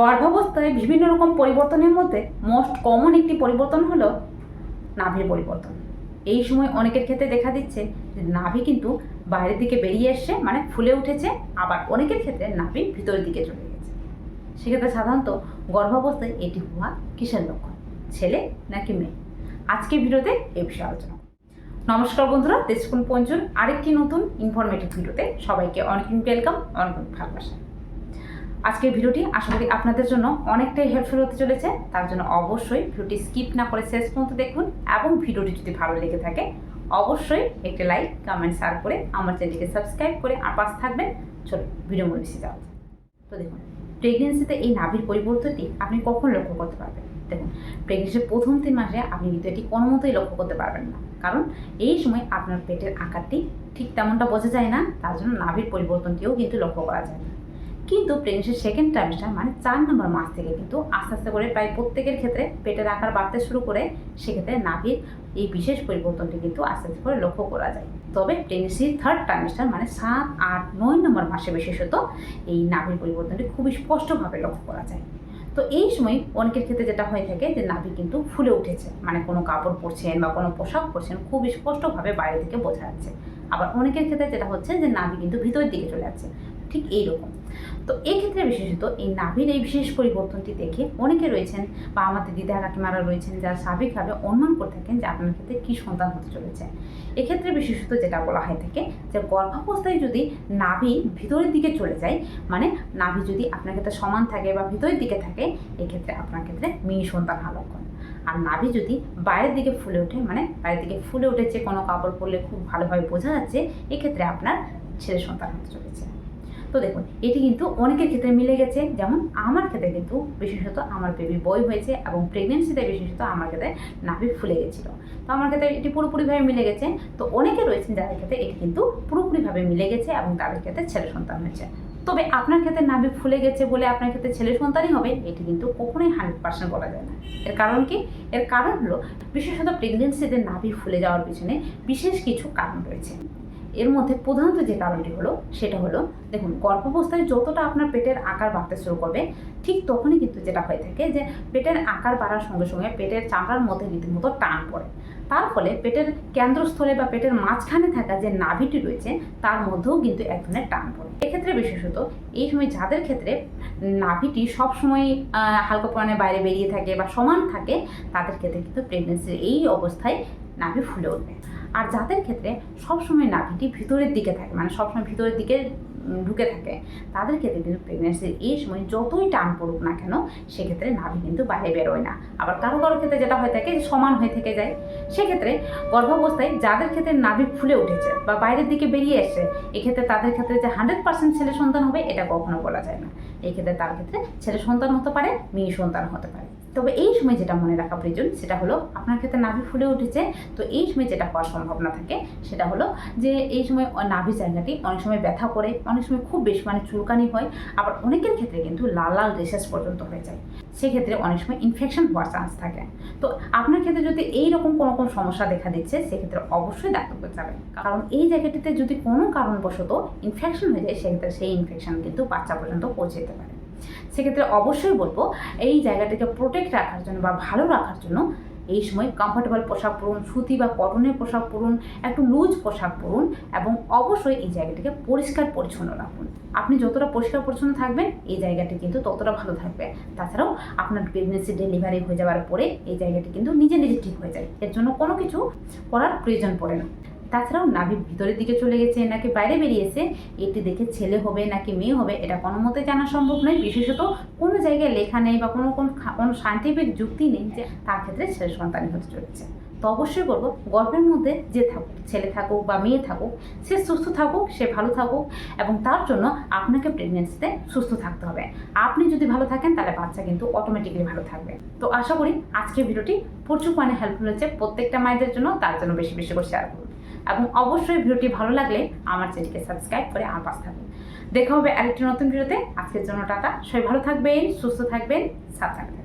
গর্ভাবস্থায় বিভিন্ন রকম পরিবর্তনের মধ্যে মোস্ট কমন একটি পরিবর্তন হলো নাভির পরিবর্তন। এই সময় অনেকের ক্ষেত্রে দেখা দিচ্ছে যে নাভি কিন্তু বাইরের দিকে বেরিয়ে এসছে মানে ফুলে উঠেছে, আবার অনেকের ক্ষেত্রে নাভি ভিতরের দিকে চলে গেছে। সেক্ষেত্রে সাধারণত গর্ভাবস্থায় এটি হওয়া কিসের লক্ষণ, ছেলে নাকি মেয়ে? আজকে ভিডিওতে এ বিষয়ে আলোচনা নমস্কার বন্ধুরা, দেশকুল পঞ্চুর আরেকটি নতুন ইনফরমেটিভ ভিডিওতে সবাইকে অনেক ওয়েলকাম অনেক ভালোবাসা। আজকের ভিডিওটি আশা করি আপনাদের জন্য অনেকটাই হেল্পফুল হতে চলেছে। তার জন্য অবশ্যই ভিডিওটি স্কিপ না করে শেষ পর্যন্ত দেখুন এবং ভিডিওটি যদি ভালো লেগে থাকে, অবশ্যই একটি লাইক কমেন্ট শেয়ার করে আমার চ্যানেলটিকে সাবস্ক্রাইব করে আর পাশে থাকবেন। চলো ভিডিও মনে বেশি যাওয়া তো দেখুন প্রেগনেন্সিতে এই নাভির পরিবর্তনটি আপনি কখন লক্ষ্য করতে পারবেন? দেখুন প্রেগনেন্সির প্রথম তিন মাসে আপনি কিন্তু এটি কোনো মতোই লক্ষ্য করতে পারবেন না। কারণ এই সময় আপনার পেটের আকারটি ঠিক তেমনটা বোঝা যায় না, তার জন্য নাভির পরিবর্তনটিও কিন্তু লক্ষ্য করা যায়। কিন্তু প্রেগনেন্সির সেকেন্ড ট্রাইমেস্টার মানে চার নম্বর মাস থেকে কিন্তু আস্তে আস্তে করে প্রায় প্রত্যেকের ক্ষেত্রে পেটের আকার বাড়তে শুরু করে, সেক্ষেত্রে নাভির এই বিশেষ পরিবর্তনটি কিন্তু আস্তে আস্তে করে লক্ষ্য করা যায়। তবে প্রেগনেন্সির থার্ড ট্রাইমেস্টার মানে সাত, আট, নয় নম্বর মাসে বিশেষত এই নাভির পরিবর্তনটি খুবই স্পষ্টভাবে লক্ষ্য করা যায়। তো এই সময় অনেকের ক্ষেত্রে যেটা হয়ে থাকে যে নাভি কিন্তু ফুলে উঠেছে মানে কোনো কাপড় পরছেন বা কোনো পোশাক পরছেন খুব স্পষ্টভাবে বাইরে থেকে বোঝা যাচ্ছে। আবার অনেকের ক্ষেত্রে যেটা হচ্ছে যে নাভি কিন্তু ভিতরের দিকে চলে যাচ্ছে, ঠিক এইরকম। তো এক্ষেত্রে বিশেষত এই নাভির এই বিশেষ পরিবর্তনটি দেখে অনেকে রয়েছেন বা আমাদের দিদা কাকিমারা রয়েছেন যারা স্বাভাবিকভাবে অনুমান করে থাকেন যে আপনার ক্ষেত্রে কী সন্তান হতে চলেছে। এক্ষেত্রে বিশেষত যেটা বলা হয়ে থাকে যে গর্ভাবস্থায় যদি নাভি ভিতরের দিকে চলে যায় মানে নাভি যদি আপনার ক্ষেত্রে সমান থাকে বা ভিতরের দিকে থাকে, এক্ষেত্রে আপনার ক্ষেত্রে মেয়ে সন্তান লক্ষণ। আর নাভি যদি বাইরের দিকে ফুলে ওঠে মানে বাইরের দিকে ফুলে উঠেছে, কোনো কাপড় পরলে খুব ভালোভাবে বোঝা যাচ্ছে, এক্ষেত্রে আপনার ছেলে সন্তান হতে চলেছে। তো দেখুন, এটি কিন্তু অনেকের ক্ষেত্রে মিলে গেছে। যেমন আমার ক্ষেত্রে কিন্তু বিশেষত আমার বেবি বই হয়েছে এবং প্রেগনেন্সিতে বিশেষত আমার ক্ষেত্রে নাভি ফুলে গেছিল। তো আমার ক্ষেত্রে এটি পুরোপুরিভাবে মিলে গেছে। তো অনেকে রয়েছেন যাদের ক্ষেত্রে এটি কিন্তু পুরোপুরিভাবে মিলে গেছে এবং তাদের ক্ষেত্রে ছেলে সন্তান হয়েছে। তবে আপনার ক্ষেত্রে নাভি ফুলে গেছে বলে আপনার ক্ষেত্রে ছেলে সন্তানই হবে, এটি কিন্তু কখনোই হান্ড্রেড পার্সেন্ট বলা যায় না। এর কারণ কি? এর কারণ হলো, বিশেষত প্রেগনেন্সিতে নাভি ফুলে যাওয়ার পিছনে বিশেষ কিছু কারণ রয়েছে। এর মধ্যে প্রধানত যে কারণটি হলো, সেটা হলো, দেখুন, গর্ভাবস্থায় যতটা আপনার পেটের আকার বাড়তে শুরু করবে, ঠিক তখনই কিন্তু যেটা হয়ে থাকে যে পেটের আকার বাড়ার সঙ্গে সঙ্গে পেটের চামড়ার মধ্যে রীতিমতো টান পড়ে। তার ফলে পেটের কেন্দ্রস্থলে বা পেটের মাঝখানে থাকা যে নাভিটি রয়েছে, তার মধ্যেও কিন্তু এক ধরনের টান পড়ে। এক্ষেত্রে বিশেষত এই সময় যাদের ক্ষেত্রে নাভিটি সবসময় হালকা পরিমাণে বাইরে বেরিয়ে থাকে বা সমান থাকে, তাদের ক্ষেত্রে কিন্তু প্রেগনেন্সির এই অবস্থায় নাভি ফুলে উঠবে। আর যাদের ক্ষেত্রে সবসময় নাভিটি ভিতরের দিকে থাকে মানে সবসময় ভিতরের দিকে ঢুকে থাকে, তাদের ক্ষেত্রে কিন্তু প্রেগনেন্সির এই সময় যতই টান পড়ুক না কেন, সেক্ষেত্রে নাভি কিন্তু বাইরে বেরোয় না। আবার কারও কারও ক্ষেত্রে যেটা হয়ে থাকে সমান হয়ে থেকে যায়। সেক্ষেত্রে গর্ভাবস্থায় যাদের ক্ষেত্রে নাভি ফুলে উঠেছে বা বাইরের দিকে বেরিয়ে এসছে, এক্ষেত্রে তাদের ক্ষেত্রে যে হান্ড্রেড পার্সেন্ট ছেলে সন্তান হবে, এটা কখনো বলা যায় না। এক্ষেত্রে তার ক্ষেত্রে ছেলে সন্তান হতে পারে, মেয়ে সন্তান হতে পারে। তবে এই সময় যেটা মনে রাখা প্রয়োজন, সেটা হলো আপনার ক্ষেত্রে নাভি ফুলে উঠেছে, তো এই সময় যেটা হওয়ার সম্ভাবনা থাকে, সেটা হলো যে এই সময় নাভি জায়গাটি অনেক সময় ব্যথা করে, অনেক সময় খুব বেশি মানে চুলকানি হয়, আবার অনেকের ক্ষেত্রে কিন্তু লাল লাল রেসেস পর্যন্ত হয়ে যায়। সেক্ষেত্রে অনেক সময় ইনফেকশন হওয়ার চান্স থাকে। তো আপনার ক্ষেত্রে যদি এই রকম কোনো কোনো সমস্যা দেখা দিচ্ছে, সেক্ষেত্রে অবশ্যই ডাক্তার করতে যাবেন কারণ এই জায়গাটিতে যদি কোনো কারণবশত ইনফেকশন হয়ে যায়, সেক্ষেত্রে সেই ইনফেকশন কিন্তু বাচ্চা পর্যন্ত পৌঁছে যেতে পারে। সেক্ষেত্রে অবশ্যই বলব, এই জায়গাটাকে প্রোটেক্ট রাখার জন্য বা ভালো রাখার জন্য এই সময় কমফোর্টেবল পোশাক পরুন, সুতি বা কটনের পোশাক পরুন, একটু লুজ পোশাক পরুন এবং অবশ্যই এই জায়গাটিকে পরিষ্কার পরিচ্ছন্ন রাখুন। আপনি যতটা পরিষ্কার পরিচ্ছন্ন থাকবেন, এই জায়গাটি কিন্তু ততটা ভালো থাকবে। তাছাড়াও আপনার প্রেগনেন্সি ডেলিভারি হয়ে যাওয়ার পরে এই জায়গাটি কিন্তু নিজে নিজে ঠিক হয়ে যায়। এর জন্য কোনো কিছু করার প্রয়োজন পড়ে না। তাছাড়াও নাভি ভিতরের দিকে চলে গেছে, নাকি বাইরে বেরিয়েছে, এটি দেখে ছেলে হবে, নাকি মেয়ে হবে, এটা কোনো মতে জানা সম্ভব নয়। বিশেষত কোনো জায়গায় লেখা নেই বা কোনো কোনো সায়েন্টিফিক যুক্তি নেই যে তার ক্ষেত্রে ছেলে সন্তানই হতে চলেছে। তো অবশ্যই বলব গর্ভের মধ্যে যে থাকুক, ছেলে থাকুক বা মেয়ে থাকুক, সে সুস্থ থাকুক, সে ভালো থাকুক এবং তার জন্য আপনাকে প্রেগনেন্সিতে সুস্থ থাকতে হবে। আপনি যদি ভালো থাকেন, তাহলে বাচ্চা কিন্তু অটোমেটিকলি ভালো থাকবে। তো আশা করি আজকের ভিডিওটি প্রচুর মানে হেল্পফুল হচ্ছে প্রত্যেকটা মায়েদের জন্য তার জন্য বেশি বেশি করে শেয়ার করুন। এবং অবশ্যই ভিডিওটি ভালো লাগলে আমার চ্যানেলকে সাবস্ক্রাইব করে আমার পাশে থাকুন। দেখা হবে আরেকটি নতুন ভিডিওতে। আজকের জন্য টাটা। সবাই ভালো থাকবেন, সুস্থ থাকবেন, সাবধানে